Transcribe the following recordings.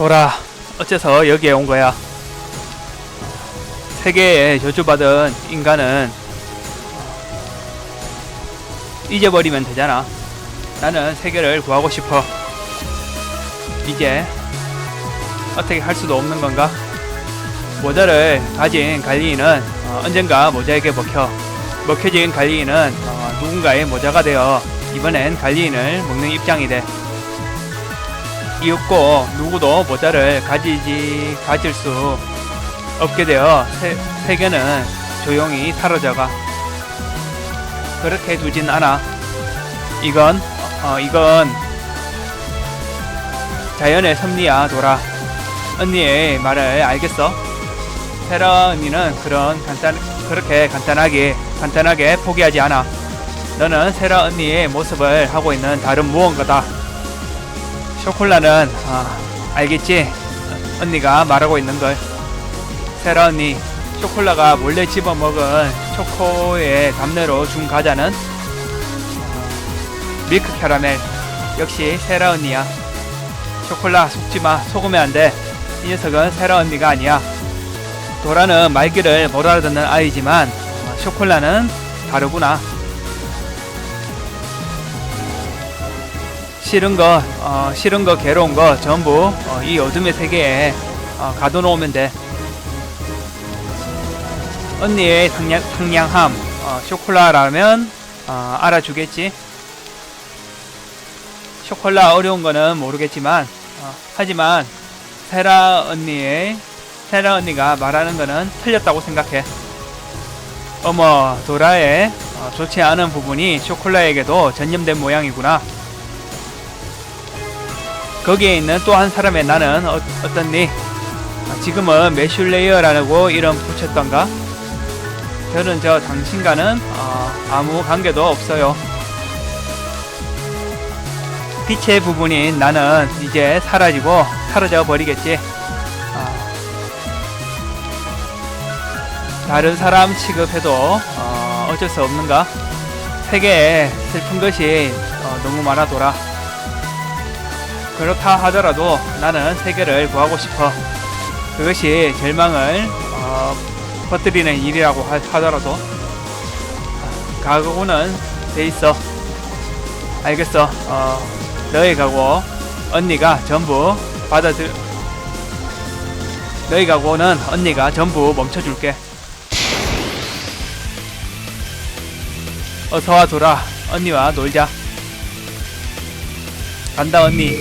돌아 어째서 여기에 온 거야? 세계에 저주받은 인간은 잊어버리면 되잖아. 나는 세계를 구하고 싶어. 이제 어떻게 할 수도 없는 건가? 모자를 가진 갈리인은 어, 언젠가 모자에게 먹혀 먹혀진 갈리인은 어, 누군가의 모자가 되어 이번엔 갈리인을 먹는 입장이 돼. 이윽고 누구도 모자를 가지지 가질 수 없게 되어 세, 세계는 조용히 사라져가. 그렇게 두진 않아. 이건 어, 이건 자연의 섭리야 돌아. 언니의 말을 알겠어? 세라 언니는 그런 간단 그렇게 간단하게 간단하게 포기하지 않아. 너는 세라 언니의 모습을 하고 있는 다른 무언가다. 쇼콜라는 아, 알겠지? 언니가 말하고 있는 걸. 세라 언니, 쇼콜라가 몰래 집어 먹은 초코의 담내로 준 과자는 어, 밀크 캐러멜. 역시 세라 언니야. 쇼콜라 속지 마. 속으면 안 돼. 이 녀석은 세라 언니가 아니야. 도라는 말귀를 못 알아듣는 아이지만 어, 쇼콜라는 다르구나. 싫은 거, 어, 싫은 거, 괴로운 거 전부 어, 이 어둠의 세계에 어, 가둬놓으면 돼. 언니의 상냥, 상냥함, 어, 쇼콜라라면 어, 알아주겠지. 쇼콜라 어려운 거는 모르겠지만, 어, 하지만 세라 언니의 세라 언니가 말하는 거는 틀렸다고 생각해. 어머, 도라의 어, 좋지 않은 부분이 쇼콜라에게도 전염된 모양이구나. 거기에 있는 또 한 사람의 나는 어, 어떻니? 아, 지금은 매슐레이어라고 이름 붙였던가? 저는 저 당신과는 어, 아무 관계도 없어요. 빛의 부분인 나는 이제 사라지고 사라져 버리겠지. 아, 다른 사람 취급해도 어, 어쩔 수 없는가? 세계에 슬픈 것이 어, 너무 많아 돌아. 그렇다 하더라도 나는 세계를 구하고 싶어. 그것이 절망을 어, 퍼뜨리는 일이라고 하, 하더라도 각오는 돼 있어. 알겠어. 어, 너의 각오 언니가 전부 받아들. 너의 각오는 언니가 전부 멈춰줄게. 어서와 돌아. 언니와 놀자. 간다 언니.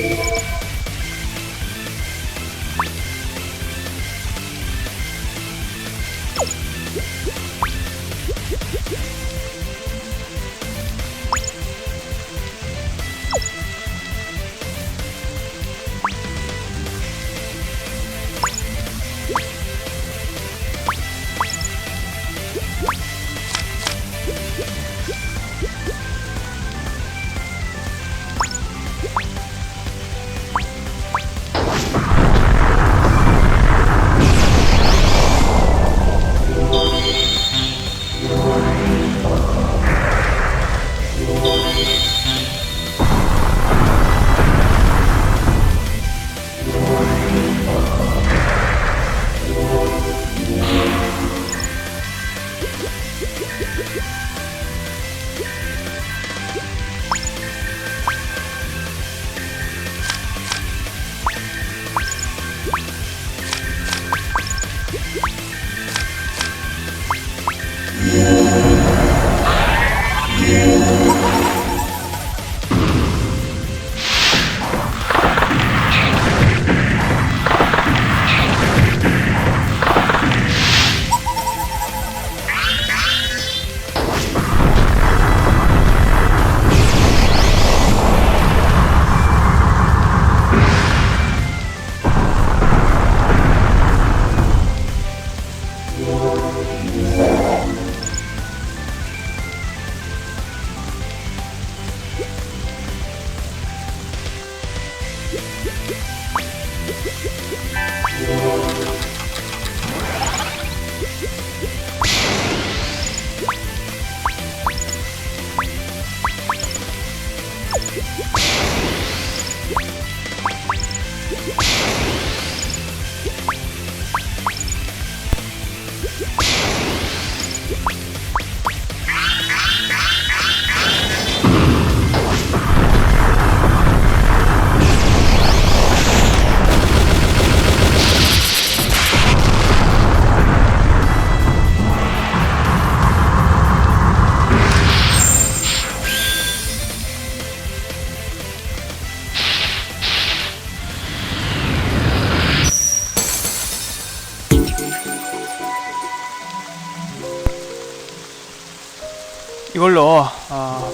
이걸로 어,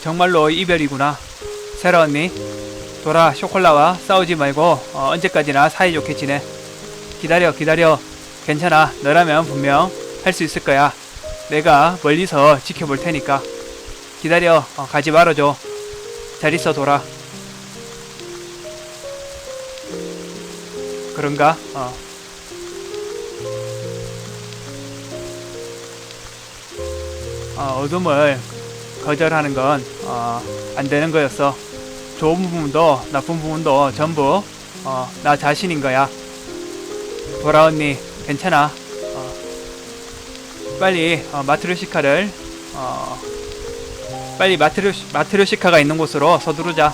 정말로 이별이구나. 세라 언니, 돌아 쇼콜라와 싸우지 말고 어, 언제까지나 사이좋게 지내. 기다려 기다려. 괜찮아. 너라면 분명 할 수 있을 거야. 내가 멀리서 지켜볼 테니까. 기다려. 어, 가지 말아줘. 잘 있어 돌아. 그런가? 어. 어, 어둠을 거절하는 건 어, 안 되는 거였어. 좋은 부분도 나쁜 부분도 전부 어, 나 자신인 거야. 보라 언니 괜찮아. 어, 빨리 어, 마트로시카를 어, 빨리 마트로 마트로시카가 있는 곳으로 서두르자.